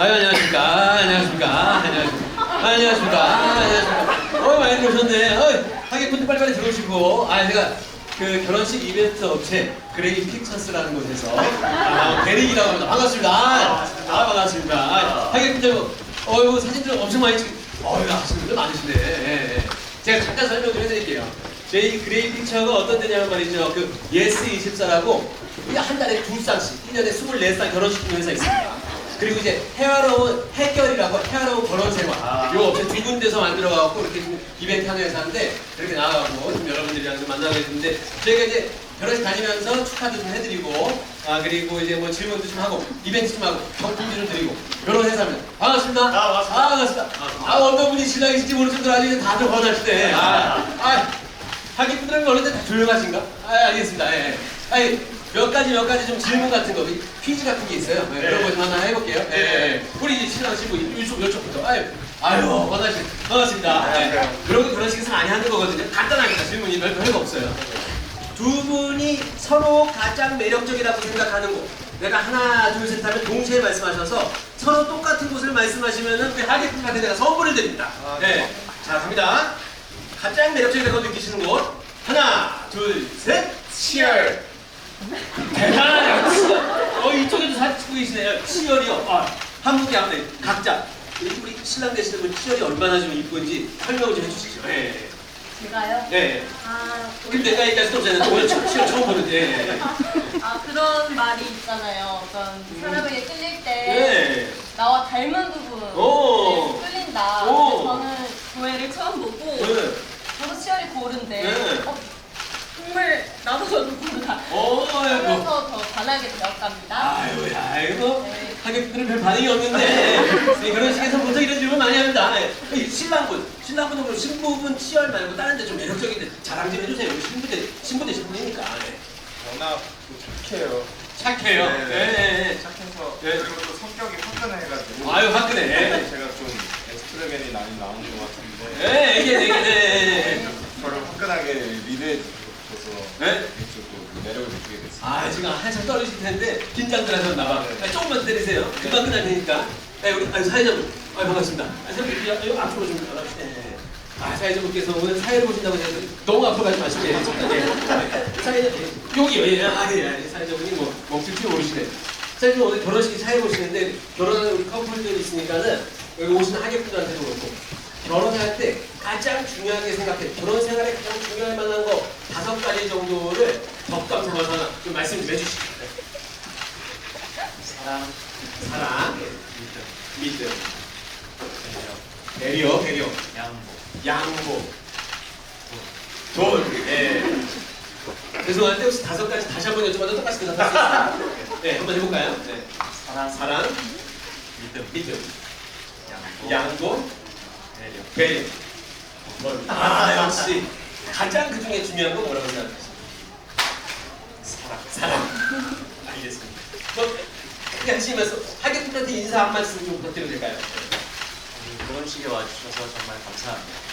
아유, 안녕하십니까. 아, 안녕하십니까. 아, 안녕하십니까. 아, 안녕하십니까. 아, 안녕하십니까. 어, 많이 들어오셨네. 어, 하객분들 빨리빨리 들어오시고. 아, 제가 그 결혼식 이벤트 업체 그레이 픽처스라는 곳에서 아, 대리기라고 합니다. 반갑습니다. 아, 아, 반갑습니다. 아, 하객분들, 어유 사진들 엄청 많이 찍, 어유 아시는 분들 많으시네. 예, 예. 제가 잠깐 설명 좀 해드릴게요. 저희 그레이 픽처가 어떤 데냐면 말이죠. 그 예스24라고 한 달에 두 쌍씩, 1년에 24쌍 결혼식 회사 있습니다. 그리고 이제 해화로운 해결이라고 해화로운 결혼 생활. 아. 요 업체 두 군데서 만들어 갖고 이렇게 좀 이벤트 하는 회사인데 이렇게 나와갖고 좀 여러분들이랑 좀 만나게 됐는데 저희가 이제 결혼식 다니면서 축하도 좀 해드리고 아 그리고 이제 뭐 질문도 좀 하고 이벤트 좀 하고 경품도 좀 드리고 그런 회사입니다. 반갑습니다. 아, 반갑습니다. 아 반갑습니다. 아 어떤 분이 신랑이신지 정도로 아주 다들 원하시네. 아, 아 하객분들은 원래 다 조용하신가? 아 알겠습니다. 예. 아니 몇 가지 몇 가지 좀 질문 같은 거 퀴즈 같은 게 있어요. 네, 네. 그런 거 좀 하나 해볼게요. 예, 예. 우리 신랑 신부 이쪽 이쪽부터. 아유 아유 반갑습니다 반갑습니다. 예. 안녕하세요. 그런 거 결혼식에서 많이 하는 거거든요. 간단합니다. 질문이 별- 별거 없어요. 두 분이 서로 가장 매력적이라고 생각하는 곳. 내가 하나 둘 셋 하면 동시에 말씀하셔서 서로 똑같은 곳을 말씀하시면은 우리 하객분한테 내가 선물을 드립니다. 아, 네. 자 갑니다. 가장 매력적이라고 느끼시는 곳. 하나 둘 셋. 치열 대단하네요 어 이쪽에도 사진 찍고 계시네요 치열이요 아, 한 분이 하면 각자 우리 신랑 되시는 분 치열이 얼마나 좀 이쁜지 설명을 좀 해주시죠 네. 제가요? 네. 아, 우리 내가 얘기할 수 없잖아요 오늘 처- 치열 처음 보는데 아 그런 말이 있잖아요. 어떤 사람에게 끌릴 때 네. 나와 닮은 부분 오. 끌린다. 오. 근데 저는 조회를 처음 보고 네. 저도 치열이 고른데 네. 어, 아이고 그래서 더 반하게 되었답니다. 아이고 아이고 네. 하객분들은 별 반응이 없는데 이 결혼식에서 보통 이런 질문 많이 합니다 네. 이 신랑분 신랑분은 그럼 신부분 치열 말고 다른 데 좀 매력적인데 자랑 좀 해주세요 우리 신부 대 신부 되신 분이니까 네. 워낙 또 착해요. 착해요 네, 네. 네. 착해서 네. 그리고 또 성격이 화끈해가지고 아유 화끈해 제가 좀 엑스트라겐이 많이 나오는 것 같은데 네 이게 이게 네. 저를 화끈하게 리드해 주셔서 네. 또 매력을 느끼게 됐어요. 아 지금 한참 떨리실 텐데 긴장들 하셨나봐 네. 아, 조금만 기다리세요 금방 끝날 테니까 네, 우리 아, 사회자분 아, 반갑습니다 아, 여기, 여기 앞으로 좀 나가주세요 네. 아 사회자분께서 오늘 사회를 보신다고 해서 너무 앞으로 가지 마시고 예, 예. 네. 사회자 예, 여기요 예, 아, 예, 예. 사회자분이 뭐 멍칠 줄 모르시네 사회자분 오늘 결혼식에 사회 보시는데 결혼하는 우리 커플들이 있으니까는 여기 오시는 하객분들한테도 그렇고 결혼할 때 가장 중요하게 생각해 결혼 생활에 가장 중요할 만한 가지 정도를 덕담 삼아서 좀 말씀 좀 해주시죠. 네. 사랑, 사랑, 믿음, 배려, 배려, 양보, 양보, 돈. 예. 죄송한데 혹시 다섯 가지 다시 한 번 여쭤봐도 똑같이 대답할 수 있어요? 네, 한번 해볼까요? 네. 사랑, 사랑, 믿음, 믿음, 양보, 양보, 배려. 배려. 아 역시 가장 그 중에 중요한 건 뭐라고 생각하세요? 사랑. 사랑. 알겠습니다. 뭐, 크게 하시면서 하객분한테 인사 한 말씀 좀 부탁드려도 될까요? 결혼식에 와주셔서 정말 감사합니다.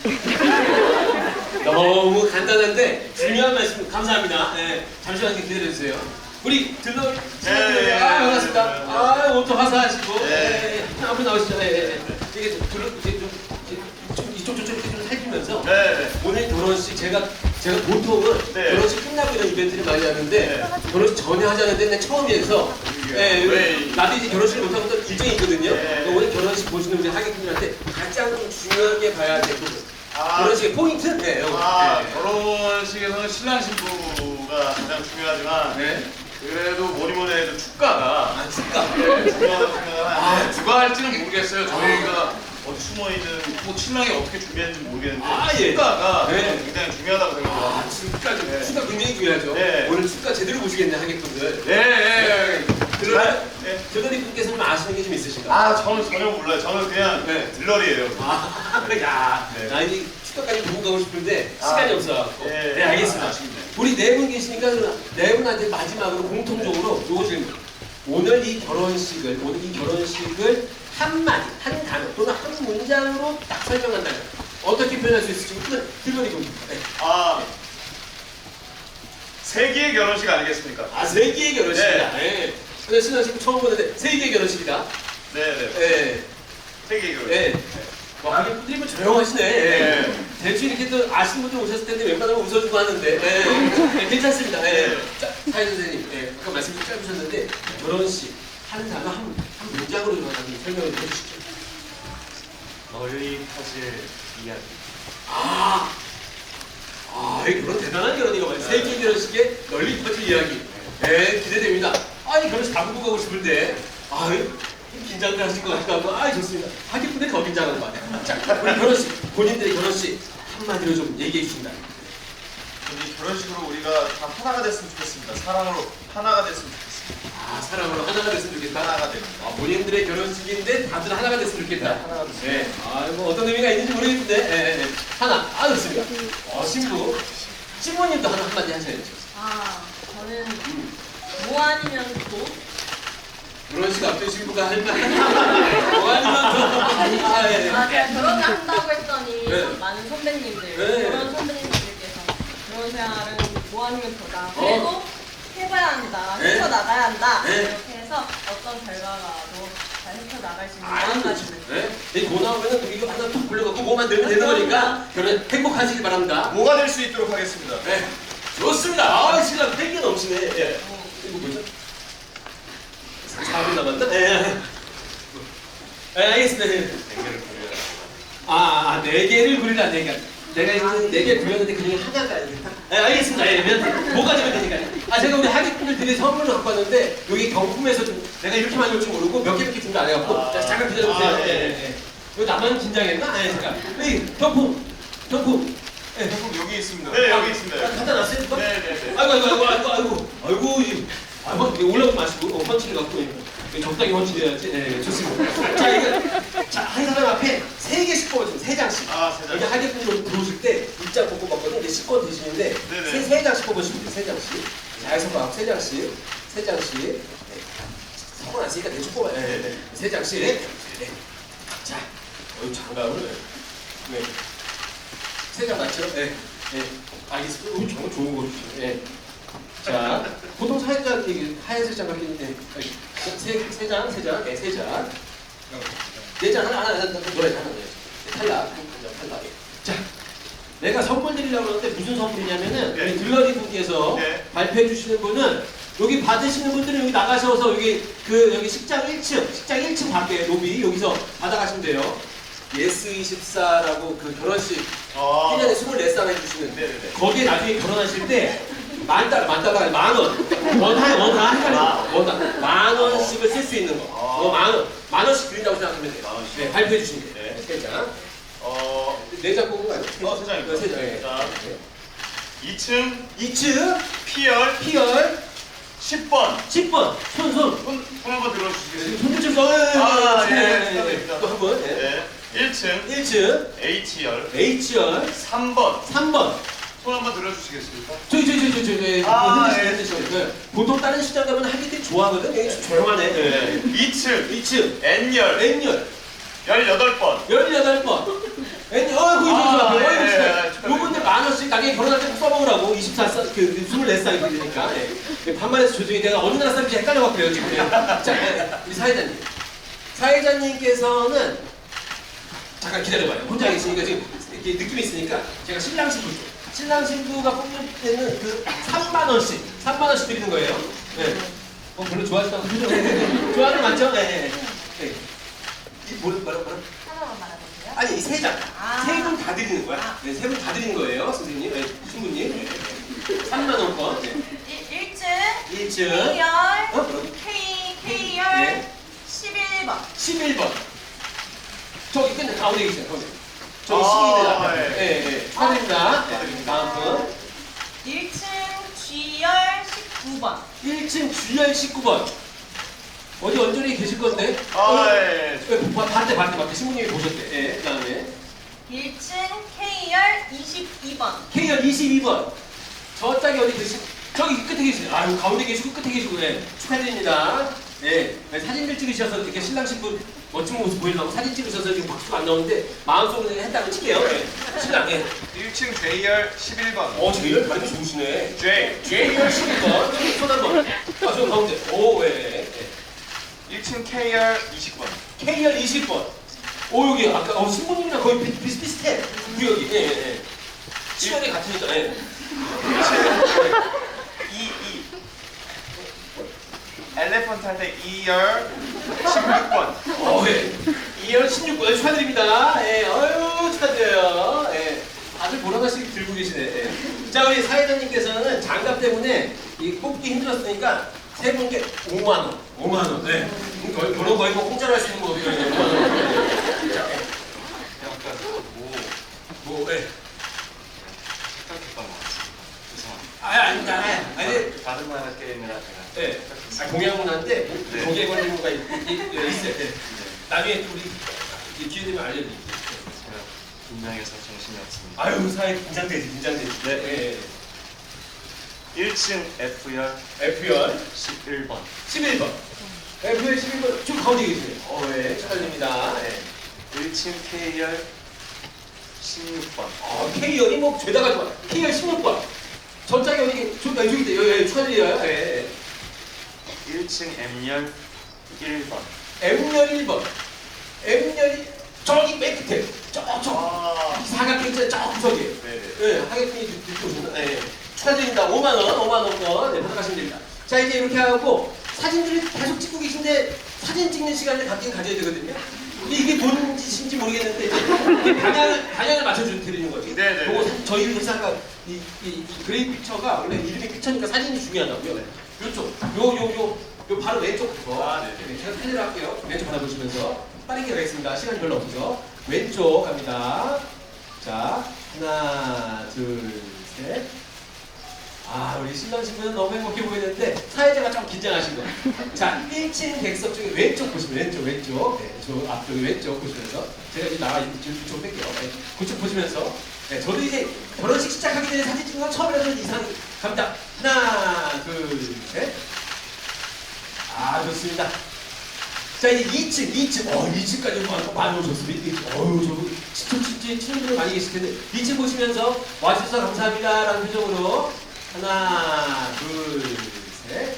너무 간단한데 중요한 말씀 감사합니다. 네, 잠시만 기다려주세요. 우리 들러 네. 아 반갑습니다. 아 옷도 화사하시고 네. 네. 네. 앞으로 나오시죠. 네, 네. 네. 이게 좀 들어 이제 좀 이쪽 저쪽 이렇게 좀 살피면서 네. 오늘 결혼식 제가 제가 보통은 네. 결혼식 끝나고 이런 이벤트를 많이 하는데 네. 결혼식 전에 하자는데 내 처음이어서 네, 왜? 나도 이제 결혼식을 못하면 또 일정이 있거든요. 네. 오늘 결혼식 보시는 우리 하객분들한테 가장 좀 중요하게 봐야 될 부분 아. 결혼식의 포인트? 네, 요 아, 네. 결혼식에서는 신랑 신부가 가장 중요하지만 네. 그래도 뭐니 뭐니 해도 축가가 아, 축가. 네, 중요하다고 생각을 아, 하는데 누가 할지는 모르겠어요. 저희가 어디 숨어 있는 뭐 신랑이 어떻게 준비했는지 모르겠는데 아, 예. 축가가 네. 굉장히 중요하다고 생각을 아, 합니다. 축가, 좀- 네. 축가 굉장히 중요하죠. 네. 오늘 축가 제대로 보시겠네, 하객분들. 네, 네. 그러면 네. 조던이 분께서 좀 아시는 게 좀 있으신가요? 아, 저는 전혀 몰라요. 저는 그냥 네. 들러리예요. 아, 야, 네. 나이 축가까지 보고 가고 싶은데 시간이 아, 없어갖고. 네. 네, 알겠습니다. 아. 우리 네 분 계시니까 네 분한테 마지막으로 공통적으로 요거 질문. 오늘 이 결혼식을, 오늘 이 결혼식을 한마디, 한 단어 또는 한 문장으로 딱 설명한다면 어떻게 표현할 수 있을지 그건 들러리 분. 네. 아, 세기의 결혼식 아니겠습니까? 아, 세기의 결혼식이다. 네. 근데 신랑 신부 처음 보는데 세계 결혼식이다. 네네. 예. 세계 결혼. 예. 와, 하긴 분들이 뭐 조용하시네. 예. 대충 이렇게 또 아시는 분들 오셨을 텐데 웬만하면 웃어주고 하는데. 예. 예, 괜찮습니다. 예. 자, 사회 선생님. 예. 아까 말씀 좀 짧으셨는데 결혼식 하는 단어 한, 한 문장으로 좀 하나 설명을 좀 해주시죠. 널리 퍼질 이야기. 아, 아, 이 그런 대단한 결혼이가 말이야. 세계 결혼식에 널리 퍼질 이야기. 네, 기대됩니다. 아니, 결혼식 다 보고 가고 싶은데, 아유, 긴장을 하실 것 같기도 하고, 아 좋습니다. 하객분들이 더 긴장하는 것 같아요. 자, 우리 결혼식, 본인들의 결혼식 한마디로 좀 얘기해 주신다. 이 결혼식으로 우리가 다 하나가 됐으면 좋겠습니다. 사랑으로 하나가 됐으면 좋겠습니다. 아, 사랑으로 하나가 됐으면 좋겠다. 하나가 됩니다. 아, 본인들의 결혼식인데 다들 하나가 됐으면 좋겠다. 네, 하나가 됐으면 네. 아, 뭐 어떤 의미가 있는지 모르겠는데, 예, 예, 예. 하나. 아, 좋습니다. 어, 신부. 신부님도 하나 한마디 하셔야죠. 아, 저는 뭐 아니면 도? 결혼식 앞에 신부가 할 말. 뭐 아니면 또. 아, 예. 아, 제가 결혼을 한다고 했더니 네. 참 많은 선배님들, 네. 결혼 선배님들께서 결혼 생활은 뭐 아니면 도다. 어. 그리고 해봐야 한다, 네. 헤쳐나가야 한다. 네. 이렇게 해서 어떤 결과가도 잘 헤쳐나갈 수 있는. 마음가짐을. 네. 이고 나오면은 이거 하나 툭 불려갖고 뭐 만 들면 되는 거니까 결혼 행복하시길 바랍니다. 뭐가 될 수 있도록 하겠습니다. 네. 좋습니다. 아, 신랑 팬기 넘치네. 예. 이거 뭐죠? 4분 남았나? 예. 예, 알겠습니다. 예. 대결을 벌여야 아, 아, 네 개를 그리라, 네 개. 내가 있는 네개 그렸는데 그 중에 하나가 아니겠다. 네, 알겠습니다. 예, 면 뭐가 되면 되니까요. 아, 제가 우리 하객분들 되게 선물을 갖고 왔는데 여기 경품에서 좀 내가 이렇게 많이 올 줄 모르고 몇 개 이렇게 준거 안 해갖고 아. 자, 잠깐 기다려주세요. 아, 예, 예. 예, 예. 이거 나만 긴장했나? 아, 예, 잠깐. 여기 경품, 경품. 예. 조금 여기 있습니다. 네, 여기 있습니다. 아, 갖다 놨어요? 이거? 네, 네, 네. 아이고, 아이고, 아이고, 아이고, 아이고, 아이고, 이, 아이고, 이거 올라오지 마시고, 어, 펀치를 갖고, 예. 적당히 펀치해야지. 예, 좋습니다. 자, 이거, 자, 한 사람 앞에 세 개씩 뽑아주세요. 세 장씩. 아, 세 장. 여기 하객분들 들어오실 때 입장 뽑고 받거든요. 이제 식권 드시는데, 네네. 세, 세 장씩 뽑으시면 돼요. 세 장씩. 자, 여기서 봐. 세 장씩. 세 장씩. 네. 성은 안 쓰니까 대충 뽑아요. 예, 예, 예. 세 장씩. 네. 자, 어유 장갑을. 네. 세 장 맞죠? 네. 네. 알겠습니다. 오, 정말 좋은 거 주시네. 네. 자, 보통 사회자 이게 하얀색 장갑이 있는데 세 세 장, 세 장, 네, 세 장. 네 장 하나 하나 하나 노래 하나. 네, 탈락. 탈락. 자, 내가 선물 드리려고 하는데 무슨 선물이냐면은 네. 우리 들러리 분께서 네. 발표해 주시는 분은 여기 받으시는 분들은 여기 나가셔서 여기 그 여기 식장 1층, 식장 1층 밖에 로비 여기서 받아가시면 돼요. 예스24라고 그 결혼식 아, 1년에 24살 해주시는 네네네. 거기에 나중에 결혼하실 때 만 달러, 만 달러, 아니 만 원. 원하, 원하, 헷갈려. 원하. 만 원씩을 쓸 수 있는 거. 아. 어, 만 원. 만 원씩 드린다고 생각하면 돼요. 만 원씩. 네, 발표해 주시면 돼요. 네. 세 장. 어, 네장 뽑은 거 아니에요? 어, 세 장입니다. 세 장. 예. 자. 2층 2층, P열 피열, 10번. 10번, 손, 손. 손, 손 한번 들어주시겠습니다. 손들 좀 넣어요. 아, 예, 네, 축하드립니다. 또한 번. 예. 네. 1층 1층, H열 H열, 3번. 3번. 손 한번 들어주시겠습니까? 저기, 저기, 저기, 저기, 저기. 아, 예. 네. 보통 다른 시장 가면 하기들이 좋아하거든. 여기 조용하네. 네. 2층 2층, N열 N열. 18번. 18번. 애니, 어, 그거 아. 예, 예, 예, 요 축하드립니다. 분들 만 원씩 나중에 결혼할 때 써먹으라고 24살, 그 24살이 되니까. 예. 반말해서 조정이 내가 어느 나라 사람인지 헷갈려갖고요, 지금. 예. 자, 예, 우리 사회자님. 사회자님께서는 잠깐 기다려봐요. 혼자 계시니까 지금 이렇게 느낌이 있으니까 제가 신랑 신부 죠 신랑 신부가 뽑는 때는 그 3만 원씩, 3만 원씩 드리는 거예요. 네. 어, 별로 좋아하지도 않고 그죠? 네, 네, 네. 좋아하는 거 맞죠? 네, 네, 네. 이 뭐라 뭐라 뭐라? 하나만 말해보세요. 아니 이 세 장. 아. 세분 다 드리는 거야. 아. 네, 세분 다 드리는 거예요, 선생님. 네, 신부님. 네, 네. 3만 원권. 네. 1, 1층 1층. K열 어? K K열 네. 11번 11번. 저기 끝에 가운데 계세요, 가운데. 아, 시기들 앞에. 예. 네, 네. 축하드립니다. 네, 다음 분. 1층 G열 19번 1층 G열 19번. 어디 언저리에 계실 건데? 아, 예. 예. 네, 봐- 봤대, 봤대, 봤대. 신부님이 보셨대. 예, 그 다음에. 1층 K열 22번 K열 22번. 저 짝이 어디 계시? 저기 끝에 계시네. 아유, 가운데 계시고 끝에 계시고, 예. 축하드립니다. 예. 네, 사진들 찍으셔서 이렇게 신랑 신부 멋진 모습 보이려고 사진 찍으셔서 지금 박수가 안 나오는데 마음속으로 했다고 칠게요. 예. 신랑, 예. 1층 J열 11번. 어, 제일 많이 좋으시네. J. J열 11번. 손한 번. 아, 저 가운데. 오, 예. 예. 1층 KR 20번. KR 20번. 오 여기 아까 어, 신부님이랑 거의 비, 비슷비슷해. 구역이. 예, 예, 예. 시간이 같으니까. 예. 22. 엘레펀트 할 때 2열 16번. 어, 예. 2열 16번 축하드립니다. 예, 어유 축하드려요. 예. 아주 보라가씩 들고 계시네. 예. 자, 우리 사회자님께서는 장갑 때문에 이 뽑기 힘들었으니까 세 분께 5만 원. 5만 원. 네. 음, 거의 그런 거의 뭐 공짜로 할 수 있는 거거든요. 5만 원. 자, 예. 약간 뭐 뭐, 예. 생각했던 것 같아요. 죄송합니다. 아, 아닙니다. 예. 아니, 다른 나라 게임이라 제가 예. 아, 동양 문화인데 네. 거기에 걸리는 거가 있, 있, 있, 있어요. 예. 나중에 우리 이제 기회 되면 알려드릴게요. 긴장해서 정신이 없습니다. 아유, 사회 긴장되지, 긴장되지. 네. 예. 예. 1층 F열 F열 11번. 11번. F열 11번 좀 가운데 계시네요. 어, 예. 축하드립니다. 예. 1층 K열 16번. 어, K열이 뭐 죄다가 좋아. K열 16번. 전장에 어디 좀 여기 있대. 여기 축하드려요. 예. 예. 1층 M열 1번. M열 1번. M열이 저기 맨 끝에. 저, 저. 아. 사각형 있잖아요. 저 구석에. 네네. 예, 하객분이 듣고 오신다. 예. 축하드립니다. 5만 원, 5만 원권 네, 받아가시면 됩니다. 자, 이제 이렇게 하고 사진들을 계속 찍고 계신데 사진 찍는 시간을 갖긴 가져야 되거든요. 근데 이게 뭔 짓인지 모르겠는데 이제 방향을 방향을 맞춰주 드리는 거죠. 네네. 그거 사- 저희 회사가 이, 이, 이 그레이 픽처가 원래 이름이 픽처니까 사진이 중요하다고요. 요쪽, 요, 요, 요, 요 바로 왼쪽부터. 아, 네네. 네, 제가 사진을 할게요. 왼쪽 받아보시면서 빠르게 가겠습니다. 시간이 별로 없어서 왼쪽 갑니다. 자, 하나, 둘, 셋. 아, 우리 신랑 신부는 너무 행복해 보이는데 사회자가 좀 긴장하신 거. 자, 1층 객석 중에 왼쪽 보시면 왼쪽, 왼쪽. 네, 저 앞쪽에 왼쪽 보시면서 제가 이제 나와 있는 좀, 좀 뺄게요. 네, 그쪽 보시면서. 네, 저도 이제 결혼식 시작하기 전에 사진 찍는 건 처음이라서 이상 갑니다. 하나, 둘, 셋. 아, 좋습니다. 자 이제 2층, 2층, 어 2층까지 많이, 많이 오셨습니다. 어유 저 진짜 진짜 친구들 많이 계실 텐데 2층 보시면서 와주셔서 감사합니다 라는 표정으로 하나, 둘, 셋.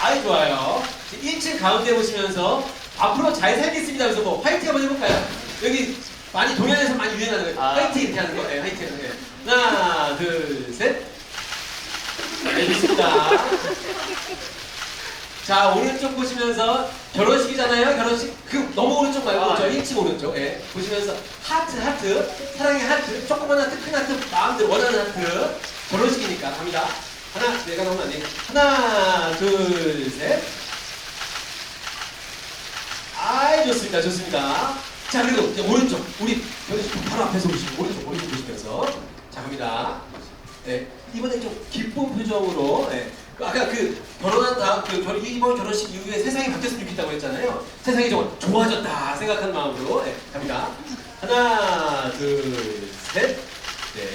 아이 좋아요. 1층 가운데 보시면서 앞으로 잘 살겠습니다. 그래서 뭐 화이팅 한번 해볼까요? 여기 많이 동양에서 많이 유행하는 거예요. 아. 화이팅 이렇게 하는 거. 네, 화이팅 거예요. 하나, 둘, 셋. 알겠습니다. 자 오른쪽 보시면서 결혼식이잖아요. 결혼식 그 너무 오른쪽 말고 아, 저 네. 1층 오른쪽 예. 보시면서 하트 하트. 사랑의 하트. 조그만 하트 큰 하트. 마음대로 원하는 하트. 결혼식이니까 갑니다. 하나 내가 나오면 안돼. 하나 둘 셋. 아이 좋습니다. 좋습니다. 자 그리고 이제 오른쪽. 우리 결혼식 바로 앞에서 보시고 오른쪽 오른쪽 보시면서 자 갑니다 예, 이번에 좀 기쁜 표정으로 예, 그 아까 그 결혼한 다음 그 결, 이번 결혼식 이후에 세상이 바뀌었으면 좋겠다고 했잖아요. 세상이 좀 좋아졌다 생각하는 마음으로 예, 갑니다. 하나, 둘, 셋, 네.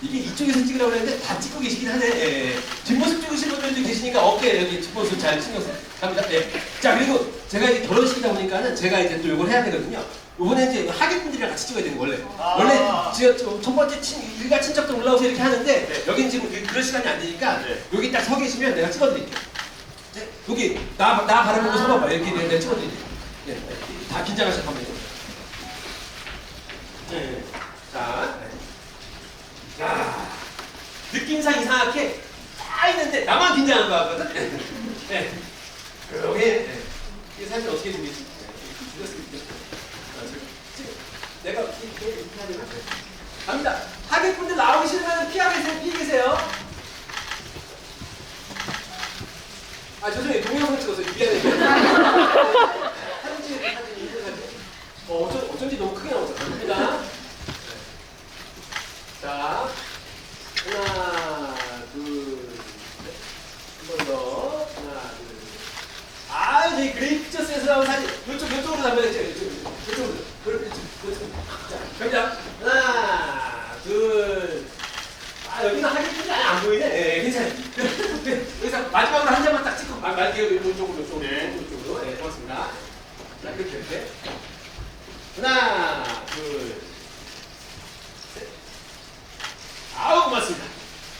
이게 이쪽에서 찍으라고 했는데 다 찍고 계시긴 하네. 예, 예. 뒷모습 찍으신 분들도 계시니까 어깨 여기 뒷모습 잘써 갑니다. 예. 자 그리고 제가 이제 결혼식이다 보니까는 제가 이제 또 이걸 해야 되거든요. 이번에 이제 하객분들이랑 같이 찍어야 되는 거 원래. 아. 원래 지금 저- 첫 번째 친, 일가 친척들 올라오서 이렇게 하는데 여긴 지금 그- 그럴 시간이 안 되니까 네. 여기 딱 서 계시면 내가 찍어드릴게요. 네, 여기 나, 나 바라보고 서봐봐 이렇게 내가 찍어드릴게요. 네, 네. 다 긴장하셔 한번 해줘. 네. 자, 네. 자, 느낌상 이상하게 다 있는데 나만 긴장한 거 같거든. 네. 여기 네. 이 사진 어떻게 준비했지? 네. 죽였습니다. 아, 지금 지금 내가 이렇게 이렇게 되나? 네. 갑니다. 하객분들 나오기 싫으면 피하 계세요. 피해 계세요. 아 죄송해요. 동영상 찍어서 미안해요. 사진 때 사진 이거 사진. 어 어쩐, 어쩐지 너무 크게 나오죠. 갑니다. 자 하나 둘한번 더. 하나 둘. 아 저희 그레이 피처스에서 나온 사진. 이쪽 이쪽으로 담아야 죠 이쪽 이쪽으로. 그렇죠. 그렇죠. 자 갑니다. 하나 둘. 아 여기는 하객분이 아예 안 보이네. 예, 괜찮아요. 여기서 마지막으로 한 장만 딱 찍고 말 말게요. 이쪽으로 이쪽으로 네. 이쪽으로. 네, 고맙습니다. 자 이렇게 이렇게. 하나 둘. 셋. 아우 고맙습니다.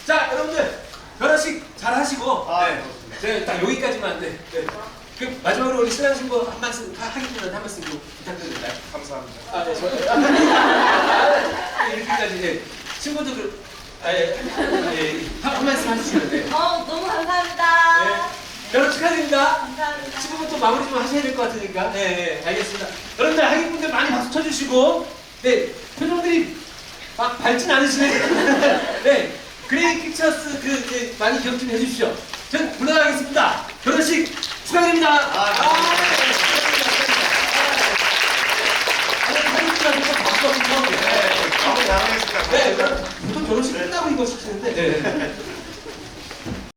자 여러분들 결혼식 잘 하시고 아, 네. 제가 딱 여기까지만. 네. 네. 그 마지막으로 우리 신랑 신부 한 말씀 하- 하기 전에 한 말씀 좀 부탁드립니다. 감사합니다. 아, 네, 저 이렇게까지 예. 친구도 그 아, 예, 예, 한, 한 말씀 해주시면 돼요. 어, 너무 감사합니다. 네. 여러분 축하드립니다. 감사합니다. 친구분 또 마무리 좀 하셔야 될 것 같으니까. 네, 네, 알겠습니다. 여러분들 하객분들 많이 박수 쳐주시고, 네, 표정들이 막 밝진 않으시네. 네, 그레이 픽처스 그, 그 많이 기억 좀 해주십시오. 전 물러나겠습니다. 결혼식 축하드립니다. 아, 네. 네. 네, 결혼식 끝나고 이거 시키는데. 네.